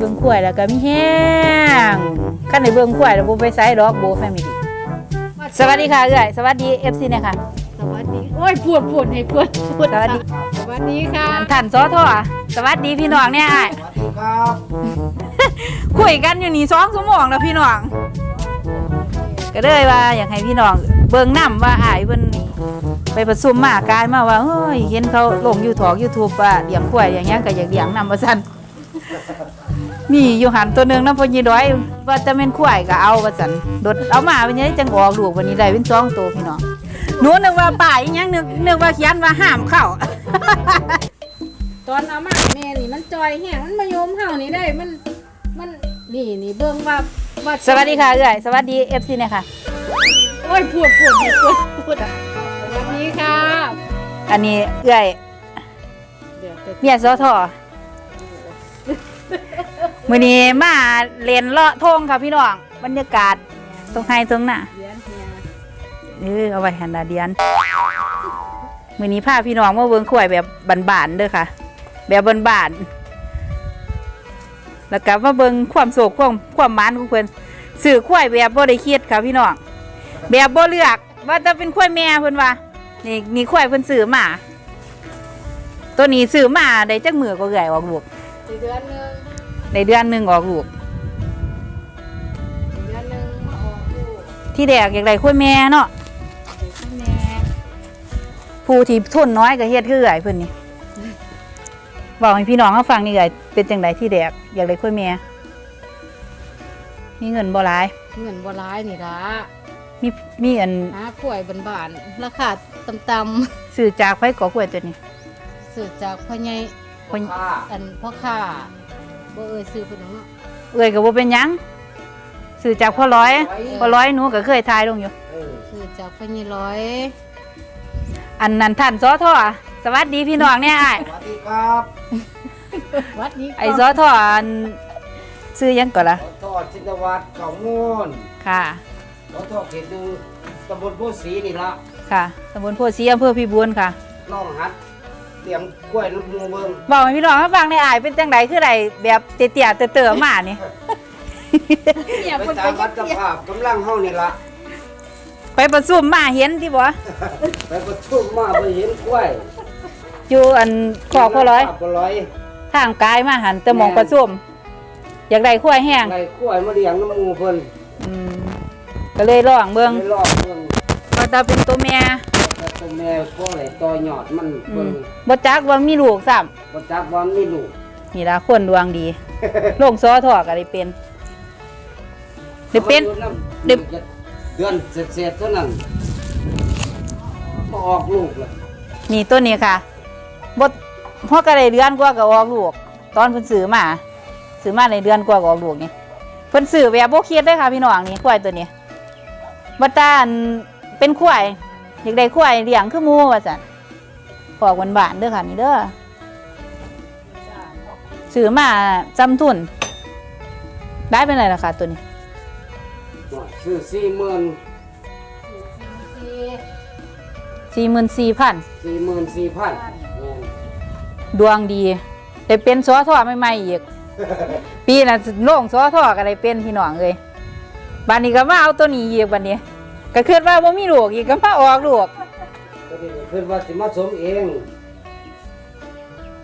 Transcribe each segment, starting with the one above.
เบิ่งขวายแล้วก็มีแห้งคันได้เบิ่งขวายแล้วบ่ไปไสดอกโบแฟมิลี่สวัสดีค่ะเอ้อยสวัสดี FC เนี่ยค่ะสวัสดีโอ้ยปวดปวดให้ปวดปวดสวัสดีสวัสดีค่ะท่านสอทอสวัสดีพี่น้องเนี่ยอ้ายสวัสดีครับคุยกันอยู่นี่2ชั่วโมงแล้วพี่น้องก็เลยว่าอยากให้พี่น้องเบิ่งนํว่าอ้ายเพิ่นนี่ไปประชุมมากายมาว่าเฮ้ยเห็นเขาลง YouTube YouTube ว่าเลี้ยงควายอย่างเงี้ยก็อยากเลี้ยงนํว่าซั่น มีอยู่หันตัวหนึงนำพ่อยีด้อยว่าจะเป็นควายก็เอาว่าซั่นโดดเอามาเป็นยังไงจังออกลูกวันนี้ได้เป็นสองตัวพี่น้องหนูนึกว่าป้ายอีหยังนึกนึกว่าเขียนว่าห้ามเข้าตอนเอามาแม่นี่มันจอยแห้งมันมาโยมเฮานี่ได้มันมันนี่นี่เบิ่งว่าว่าสวัสดีค่ะเอ้อยสวัสดี FC เนี่ยค่ะโอ้ยปวดปวดให้ปวดปวดสวัสดีค่ะอันนี้เอ้อยเดี๋ยวจะเมียสอทอ มื้อนี้มาเล่นเลาะทงค่ะพี่น้องบรรยากาศตรงไฮตรงหน้าเรียนเฮียเออเอาไว้หันดาเดียนมื้อนี้พาพี่น้องมาเบิ่งข่อยแบบบานๆเด้อค่ะ แบบบานๆแล้วก็มาเบิ่งความโศกความความหมานของเพิ่นสื่อข่อยแบบบ่ได้เครียดค่ะพี่น้องแบบบ่เลือกว่าจะเป็นข่อยแม่เพิ่นว่านี่นี่ข่อยเพิ่นซื้อมาตัวนี้ซื้อมาได้จักมือก็เอื่อยออกลูกสี่เดือนหนึง ในเดือนหนึงออกลูกสี่เดือนหนึงมาออกลูกที่แดกอยากได้ข่อยแม่เนาะเด็กแม่ผู้ที่ทุนน้อยก็เฮ็ดคือเอื่อยเพิ่นนี่บอกให้พี่น้องเขาฟังนี่เอื่อยเป็นจังไดที่แดกอยากได้ข่อยแม่มีเงินบ่หลาย เงินบ่ร้ายนี่ล่ะมีมีอันหาข่วยบานๆราคาต่ำซื้อจากไผก่อกล้วยตัวนี้ๆซื้อจากพ่อใหญ่เพิ่นข้าอันพ่อค้า บ่เอ่ยซื้อเพิ่นเนาะเอ้อยก็บ่เป็นหยังซื้อจากพ่อร้อยพ่อร้อยหนูก็เคยทายลงอยู่เออซื้อจากพ่อใหญ่ร้อยอันนั้นท่านสอทอสวัสดีพี่น้องเนี่ยอ้ายสวัสดีครับวัดนี้ไอ้สอทออันซื้อหยังก่อนล่ะขอโทษชินวัตรเก่ามูลค่ะ ขอโทษเขตหนึ่งตำบลผู้ศรีนี่ละค่ะตำบลโพธิ์ศรีอำเภอพิบูลค่ะน้องฮัด เตรียมกล้วยลูกมูเบิงบอกให้พี่น้องเขาฟังในอ้ายเป็นจังไดคือไดแบบเตี้ยๆเต๋อๆมานี่ เนี่ยไปเพิ่นตาไปมวัดภาพกำลังเฮานี่ละไปประชุมมาเห็นที่บ่ไปประชุมมาไปเห็นกล้วยอยู่อันขอบพ่อร้อยพ่อร้อยทางกายมาหันแต่หมองประชุมอยากได้ขั้วแห้งไรกล้วยมาเลี้ยงน้ำมูเพิ่นอืมก็เลยลองเบิ่งไปลอกเพิ่นว่าตาเป็นตัวแม่ แต่ตัวแม่ก็เลยต่อยอดมันอืเพิ่นมบ่จักว่ามีลูกซ้ำบ่จักว่ามีลูกนี่ล่ะคนดวงดี โลงซอทอก็ได้เป็นได้เป็นอามาอยู่ำเดี๋ยวเดือนเศษๆเท่านั้นก็ออกลูกเลยนี่ตัวนี้ค่ะบ่พอก็ได้เดือนกว่าก็ออกลูก ตอนเพิ่นซื้อมาซื้อมาในเดือนกว่าก็ออกลูกนี่เพิ่นซื้อแบบบ่เครียดเลยค่ะพี่น้องนี่ควายตัวนี้บ่ตาอันเป็นควาย อยากได้ควายเลี้ยงคือหมู่ว่าซั่นพอกหวานๆเด้อค่ะนี่เด้อซื้อมาจำทุน ได้เป็นไรล่ะค่ะตัวนี้ซื้อสี่หมื่นสี่หมื่นสี่พันสี่หมื่นสี่พันดวงดีได้เป็นซอทอใหม่ๆอีก ปีน่ะโล่งซอทอก็ได้เป็นพี่น้องเลยบัดนี้ก็มาเอาตัวนี้อีกบัดนี้ ก็คิดว่าบ่มีลูกอีกก็มาออกลูกก็นี่ก็คือว่าสิมาสมเอง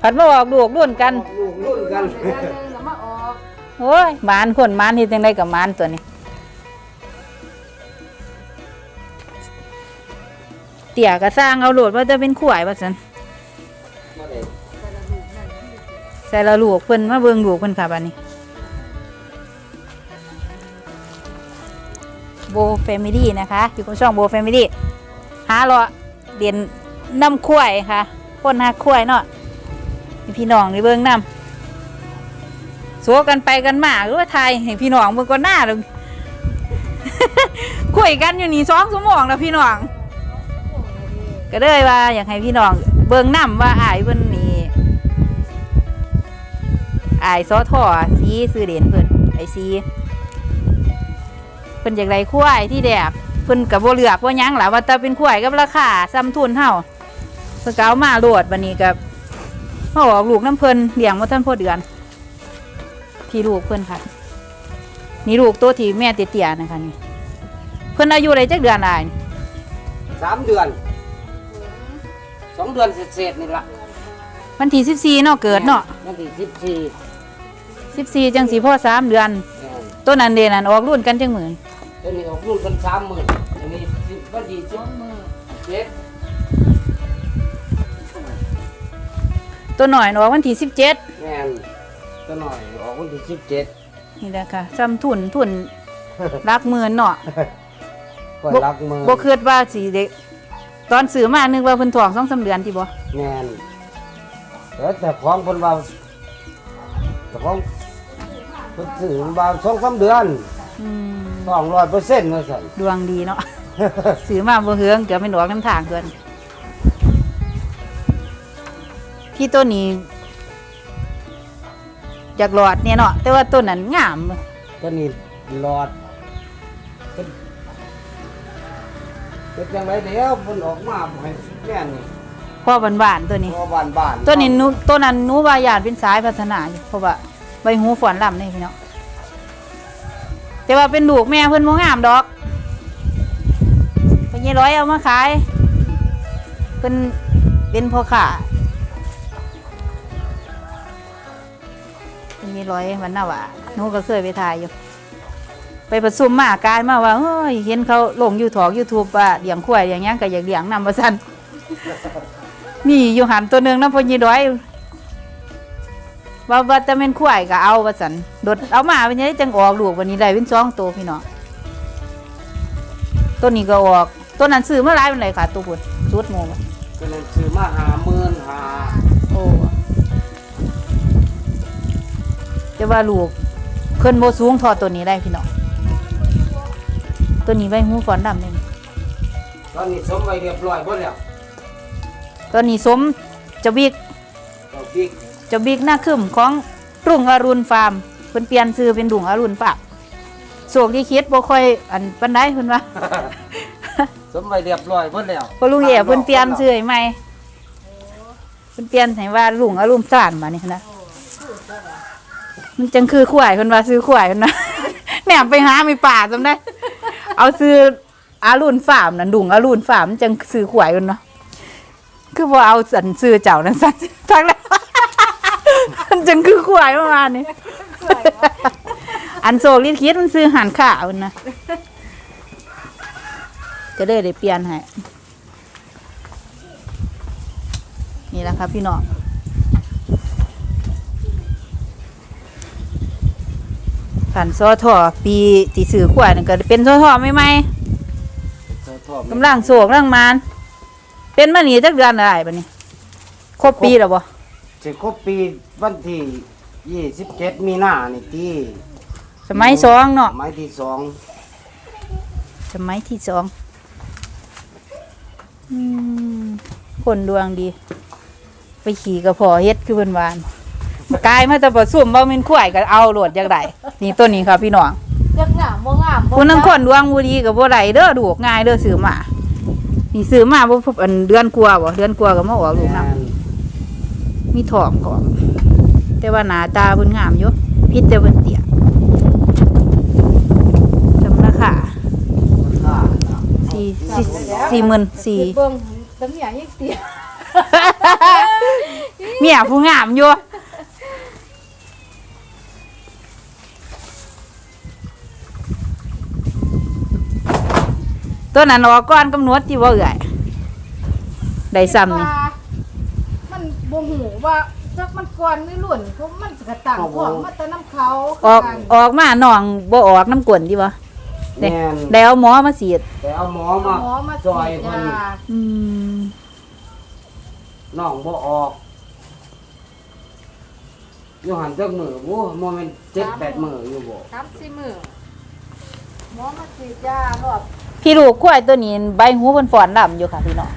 ผัดมาออกลูกรุ่นกัน ลูกรุ่นกันเดือนหนึงก็มาออกโอ้ยหมานคนหมานเฮ็ดจังไดกับหมานตัวนี้ เตี่ยก็สร้างเอาโหลดว่าจะเป็นขวายว่าซั่นมาได้ ใส่ละลูกเพิ่นมาเบิ่งลูกเพิ่นค่ะบัดนี้ โบแฟมิลี่นะคะอยู่กับช่องโบแฟมิลี่หาเลาะเรียนน้ำข้วยค่ะคนหักข้วยเนาะให้พี่น้องในเบิ่งน้ำโซกันไปกันมาหรือว่าไทยให้พี่น้องเบิ่งก่อนหน้าเลยคุยกันอยู่นี่สองชั่วโมงแล้วพี่น้อง ก็เลยว่าอยากให้พี่น้อง เบิ่งน้ำว่าอายเพิ่นนี่อายซอท่อสีซื้อเหรียญเพิ่นไอซี เพิ่นจากไรคุ้ยที่แดกเพิ่นกับบ่เลือกว่าหยังล่ะว่าแต่เป็นคุ้ยกับราคาซ้ำทุนเฮาเพิ่นก็เอามาโหลดบัดนี้กับมาออกลูกน้ำเพิ่นเลี้ยงมาท่านพอเดือนพี่ลูกเพิ่นค่ะ นี่ลูกตัวที่แม่เตี้ยๆนะคะนี่เพิ่นอายุอะไรจักเดือนได้นี่สามเดือนสองเดือนเศษๆนี่ละวันที่14เนาะเกิดเนาะวันที่สิบสี่14จังสิพ่อสามเดือนแม่นตัวนั้นเดนั่นออกรุ่นกันจังหมื่น ตัวนี้ออกลูกกันสามหมื่นอันนี้สิบวันที่สิบเจ็ดตัวหน่อยออกวันที่17แม่นตัวหน่อยออกวันที่สิบเจ็ดนี่แหละค่ะซ้ำทุนทุนรักหมื่นเนาะก็รักมือบ่คิดว่าสิเด็ก ตอนซื้อมานึกว่าเพิ่นท้องสองสามเดือนที่บ่แม่นแต่แต่ของคนว่าแต่ของเพิ่นซื้อมาสองสามเดือน อืม สองร้อยเปอร์เซ็นต์มาสั่นดวงดีเนาะ ซื้อมาบ่เฮืองเกือบเป็นดอกน้ำทางเกินที่ต้นนี้อยากหลอดเนี่ยเนาะแต่ว่าต้นนั้นงามตัวนี้หลอดเป็นเป็นยังไงเดี๋ยวมันออกมาให้แม่นี่พ่อหวานๆตัวนี้พอบ้านบ้านต้นนี้หนูต้นนั้นหนูว่าญาติเป็นสายพัฒนาอยู่เพราะว่าใบหูฝอนลำนี่พี่เนาะ แต่ว่าเป็นลูกแม่เพิ่นบ่งามดอกเป็นยี่ร้อยเอามาขายเพิ่นเป็นพ่อค้าเป็นยี่ร้อยวันน่ะว่าหนูก็เคยไปถ่ายอยู่ ไปประชุมมากายมาว่าเฮ้ยเห็นเขาลงยูทอกยูทูบว่าเลี้ยงควายเลี้ยงหยังก็อยากเลี้ยงนำมาสั่นมีอยู่หันตัวหนึ่งนะพอยีร้อย ว่าว่าจะเป็นควายก็เอาว่าสันโดดเอามาเป็นยังไงจังออกลูกวันนี้ได้เป็นสองตัวพี่น้องตัวนี้ก็ออกตัวนั้นซื้อเมื่อไรเป็นไรค่ะตัวบุญสุดโมงตัวนั้นซื้อมาหาหมื่นหาโอ้จะว่าลูกเพิ่นโมสูงทอตัวนี้ได้พี่น้องตัวนี้ใบหูฟอนดำเลยตอนนี้สมไว้เรียบร้อยหมดแล้วตัวนี้สมจะวิกดอก บิ๊กเจะบิ๊กหน้าคึมของรุ่งอรุณฟาร์มเพิ่นเปลี่ยนชื่อเป็นรุ่งอรุณฟาร์มโศกที่คิดบ่ค่อยอันปานใดเพิ่นว่าสมไว้เรียบร้อยหมดแล้วพอลุงเอ๋เพิ่นเปลี่ยนชื่อให้ใหม่เพิ่นเปลี่ยนให้ว่ารุ่งอรุณฟาร์มมานี่นะมันจังคือขวายเพิ่นว่าซื้อขวายเพิ่นนะแหนมไปหามีป่าจำได้ เอาซื้ออารุณฟาร์มนั่นดุงอรุณฟาร์มมันจังซื้อขวายเพิ่นเนาะ คือบ่เอาสันซื้อเจ้านั่นซั่นทักแล้วมันจังคือขวายประมาณนี้อันโซกลิคิดมันซื้อหันข่าวนะก็ได้ได้เปลี่ยนให้นี่แหละครับพี่น้องผ่านซอทอปีที่สื่อขวายนั่นก็เป็นซอทอไม่ไหมเจ้าทอดกำลังโศกกำลังมาน เป็นมาหนีจักเดือนอะไรบัดนี้ ครบปีแล้วบ่สิครบปีวันที่ยี่สิบเจ็ดมีนานี่ที่สมัยสองเนาะไม้ที่สองสมัยที่สองอืมคนดวงดี ไปขี่กับพอเฮ็ดคือเพิ่นวานกลายมาแต่ประสุ่มบ่แม่นควายก็เอาโลดจักไดนี่ตัวนี้ครับพี่น้องจักงามบ่งามบ่ผู้นังคนดวงบ่ดีก็บ่ได้เด้อดูกง่ายเด้อซื้อมา นี่ซื้อมาบ่พบอันเดือนกว่าบ่เดือนกว่าก็มาออกลูกนํแม่นมีทองก่อนแต่ว่าหน้าตาเพิ่นงามอยู่พิษแต่เพิ่นเตี้ยจำราคาอ่าสี่สี่สี่หมื่นสี่เบิ่งตำหยังยังเตี้ยเมียผู้งามอยู่ ตัวนั้นออกก้อนกำหนดที่ว่าเอื่อยได้ซ้ำนี่ว่ามันบ่ฮู้ว่าจักมันก่อนหรือรุ่นเขามันกระตั้งของมาแต่น้ำเขาออกออกมาหนองบ่ออกน้ำกลนดีบ่แม่น ได้เอาหมอมาสีดแต่เอาหมอมาหมอมาซอยฉีดคนยาอืมน้องบ่ออกอยู่หันจักมือโอ้โมเมนเจ็ดแปดมืออยู่บ่ครับสิมือหมอมาฉีดยารอบ พี่ลูกกล้วยตัวนี้ใบหูเพิ่นฝอนลำอยู่ค่ะพี่น้อง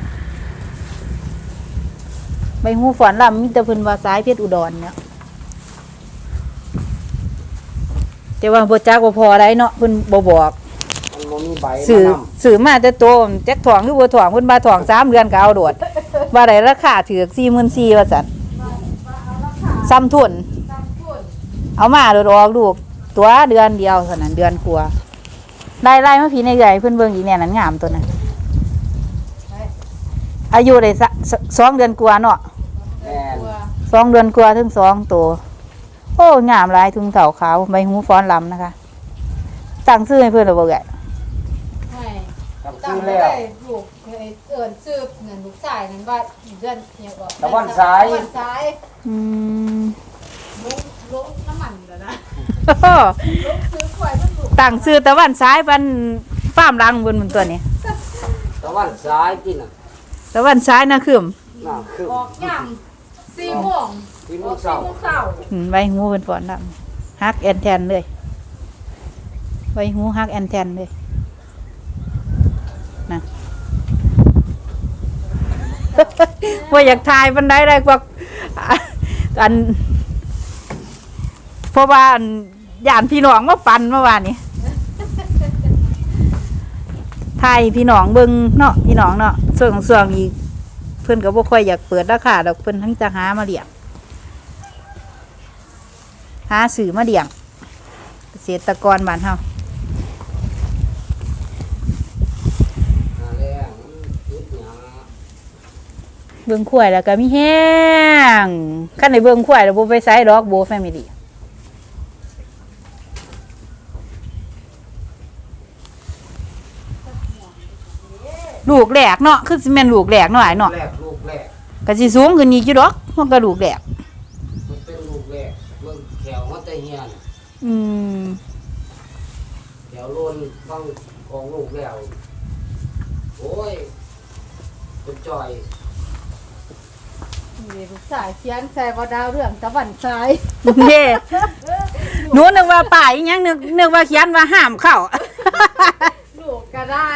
ใบหูฝอนลำมีแต่เพิ่นว่าสายเพชรอุดรเนี่ยแต่ว่าบ่จักบ่พอได้เนาะเพิ่นบ่บอกมันบ่มีใบสื่อมานำสื่อมาแต่โตมแจ็คถ่วงหรือบ่ถ่วงเพิ่นมาถ่วงสามเดือนก็เอาโดด ว่าได้ราคาถือก44,000ว่าซั่นซ้ำทุนตามทุนเอามาโดดออกลูก ตัวเดือนเดียวเท่านั้นเดือนกว่า ได้ไล่มาพี่ในใหญ่เพิ่นเบิ่งอีเนี่ยนั้นงามตัวนั้นอายุได้สะสสองเดือนกว่าเนาะแม่นตัวสองเดือนกว่าถึงสองตัวโอ้งามหลายทุงเถาขาวใบหูฟ้อนลำนะคะตั้งชื่อให้เพื่อนเราบอกไงให้ทำตั้งซื้อไม่แล้ว ได้ลูกไอ้เอิ้นซื้อนั่นลูกชายนั่นว่าเดือนเนี่ยบอกตะวันซ้าย ตะวันซ้ายอืมลงลงน้ำมันแล้วนะโอ้ลงซื้อควายมันลูก ตั้งชื่อตะวันซ้ายปันฟ้ามรังบนมันตัวนี้ตะวันซ้ายที่น่ะตะวันซ้ายนะคือน่าคือออกย่ำสี่โมงที่อมุอกกสี่เศร้าโมงเช้าอืมใบหูเป็นฟ้อนลำฮักแอนแทนเลยใบหูฮักแอนแทนเลยนะ ว่าอยากทายบันไดได้กว่าอันเพราะว่าอันยานพี่น้องมาปันเมื่อวานนี้ไทยพี่น้องเบิงเนาะพี่น้องเนาะส่วนของส่วนอีกเพื่อนก็บ่ค่อยอยากเปิดราคาดอกเพิ่อนทั้งจะหามาเลี้ยงหาสื่อมาเลี้ยงเกษตรกรบ้านเฮาเบิ่งข่วยแล้วก็มีแห้งคันในเบิ่งข่วยแล้วบ่ไปไสดอกโบแฟมิลี่ ลูกแหลกเนาะคือสิแม่นลูกแหลกเนาะอ้ายเนาะแรกลูกแรกก็สิสูงขึ้นอีกอยู่ดอกมันก็ลูกแหลกมันเป็นลูกแรกเบิ่งแถวมันจะเฮียนอืมแถวโลนฟังของลูกแล้วโอ้ยเป็นจอยนี่ลูกชายเขียนใส่ว่าดาวเรื่องตะวันซ้ายเด้หนูนึกว่าป้ายอีหยังนึกนึกว่าเขียนว่าห้ามเข้า ลูกก็ได้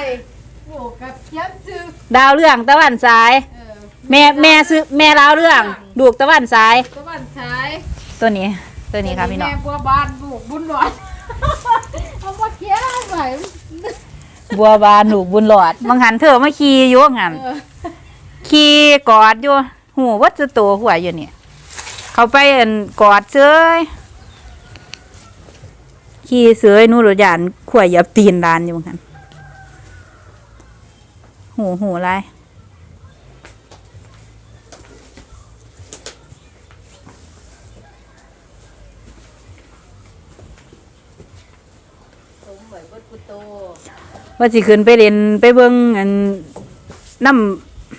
ลูกก็เขียนซื้อดาวเรื่องตะวันซ้าย เออแม่แม่ซื้อแม่ดาวเรื่องลูกตะวันซ้าย ตะวันซ้ายตัวนี้ ตัวนี้ค่ะพี่น้องแม่บัวบานลูกบุญหลอดเอามาเขียนให้ใหม่บัวบานหนูบุญหลอดบางหันเธอมาขี่อยู่ว่างั้นเออขี่กอดอยู่หูวัดจะตัวหัวอยู่เนี่ยเขาไปเอ็นกอดเซยขี่เสยหนูรถยานขวายเหยับตีนดานอยู่บางหัน หูหูไรสมเหมือนบุตรว่าสิขึ้นไปเล่นไปเบิ่งอันน้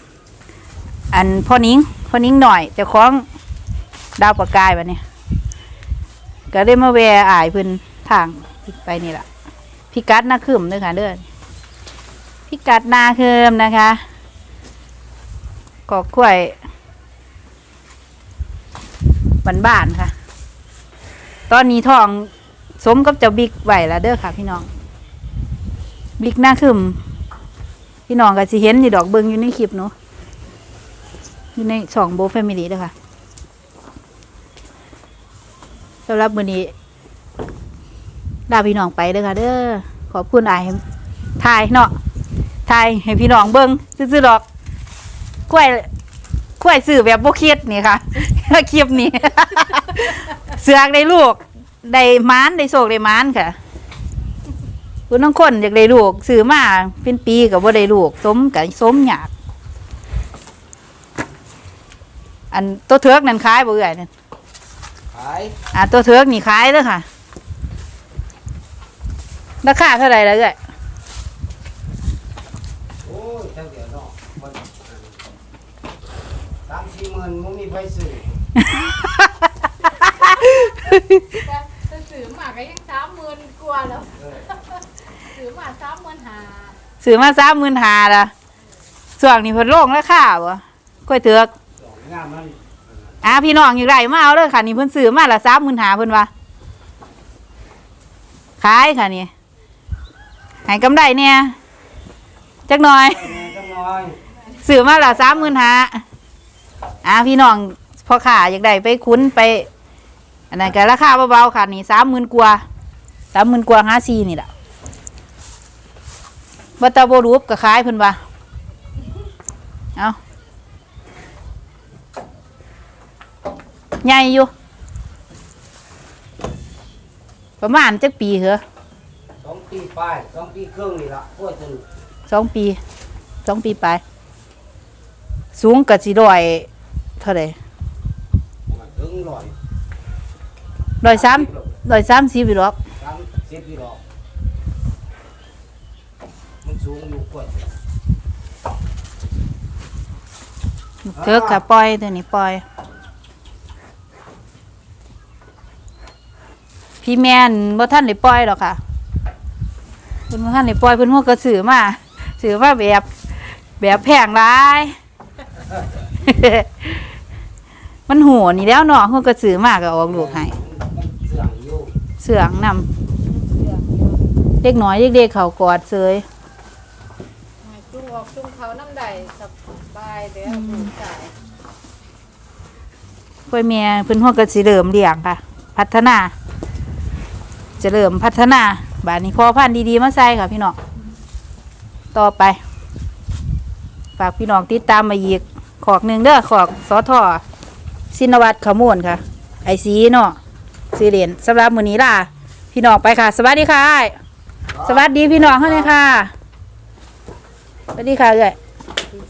ำอันพ่อนิ้งพ่อนิ้งหน่อยจะคล้องดาวประกายแบบนี้ก็ได้มาแวะอายพิ่นทางไปนี่แหละพิกัดหน้าคืมเด้อค่ะเด้อ พิกัดน้าคืมนะคะกอกกล้วยบ้านๆค่ะ ตอนนี้ทองสมกับเจ้าบิ๊กไหวแล้วเด้อค่ะ พี่น้อง บิ๊กหน้าคึมพี่น้องก็สิเห็นอยู่ดอกเบิงอยู่ในคลิปเนาะอยู่ในสองโบแฟมิลี่เด้อค่ะสำหรับมื้อนี้ลาพี่น้องไปเด้อค่ะ เด้อขอบคุณอายทายเนาะ ทายให้พี่น้องเบิงซื่อๆดอกกล้วยกล้วยซื้อแบบบ่คิดนี่ค่ะ คลิปนี้ เสือกได้ลูกได้หมานได้โศกได้หมานค่ะคุณน้องคนอยากได้ลูกซื้อมาเป็นปีกับว่าได้ลูกสมกับสมหยาก อันตัวเทือกนั่นขายบ่เอ่ยนั่นขายอ่าตัวเทือกนี่ขายเด้อค่ะราคาเท่าไหร่ละเอ่ย โอ้ยจังเดี๋ยวเนาะมัน สามสี่หมื่นมันมีไฟซื้อแต่แต่ซื้อมาก็ยังสามหมื่นกว่าแล้วเออซื้อมาสามหมื่นห้าซื้อมาสามหมื่นหาละส่วนนี้เพิ่นโลงราคาบ่กล้วยเทือกดอกงามมันอ่าพี่น้องอยู่ไรมาเอาเลยค่ะ นี่เพิ่นซื้อมาละสามหมื่นหาเพิ่นว่าขายค่ะนี่ให้กำไรเนี่ยจักหน่อยเอาแม่จังน้อย ซื้อมาละสามหมื่นหา อ่าพี่น้องพ่อขาอยากได้ไปคุ้นไปอันนั้นก็ราคาเบาๆค่ะนี่สามหมื่นกว่าสามหมื่นกว่าห้าซีนี่แหละบัตตาโบรูปก็ขายเพิ่นว่าเอาใหญ่อยู่ ประมาณจักปีเหรอสองปีปลายสองปีครึ่งนี่ละพวกจนสองปีสองปีไป สูงกับสิร้อย เท่าไหร่ถึงร้อยร้อยสามร้อยสามสิบอยู่หรอกสามสิบปีหรอกมันสูงอยู่กว่าเถือกค่ะปล่อยตัวนี้ปล่อย พี่แม่นบ่ท่านได้ปล่อยหรอกค่ะเพิ่นบ่ท่านได้ปล่อยเพิ่นหัวก็ซื้อมาซื้อมาแบบ แบบแพงหลาย มันโหนี่แล้วเนาะหัวก็ซื้อมาก็ออกลูกให้มันเสื่องอยู่เสืองนำเด็กน้อยเด็กๆเขากอดเซยจุงออกจุงเขาน้ำใดสบายเด้อผู้ชายพ่อแม่เพิ่นหัวก็สิเริ่มเลี้ยงค่ะ พัฒนา จะเริ่มพัฒนาบาดนี้พอพันธุ์ดีๆมาใส่ค่ะพี่น้องต่อไป ฝากพี่น้องติดตามมาอีกขอกหนึ่งเด้อขอกสอทอ สินวัตรขมูลค่ะ ไอซีเนาะซีเรียนสำหรับมื้อนี้ล่ะ พี่น้องไปค่ะ สวัสดีค่ะอ้ายสวัสดีพี่น้องเฮาเลยค่ะ สวัสดีค่ะเอ้อยดีค่ะ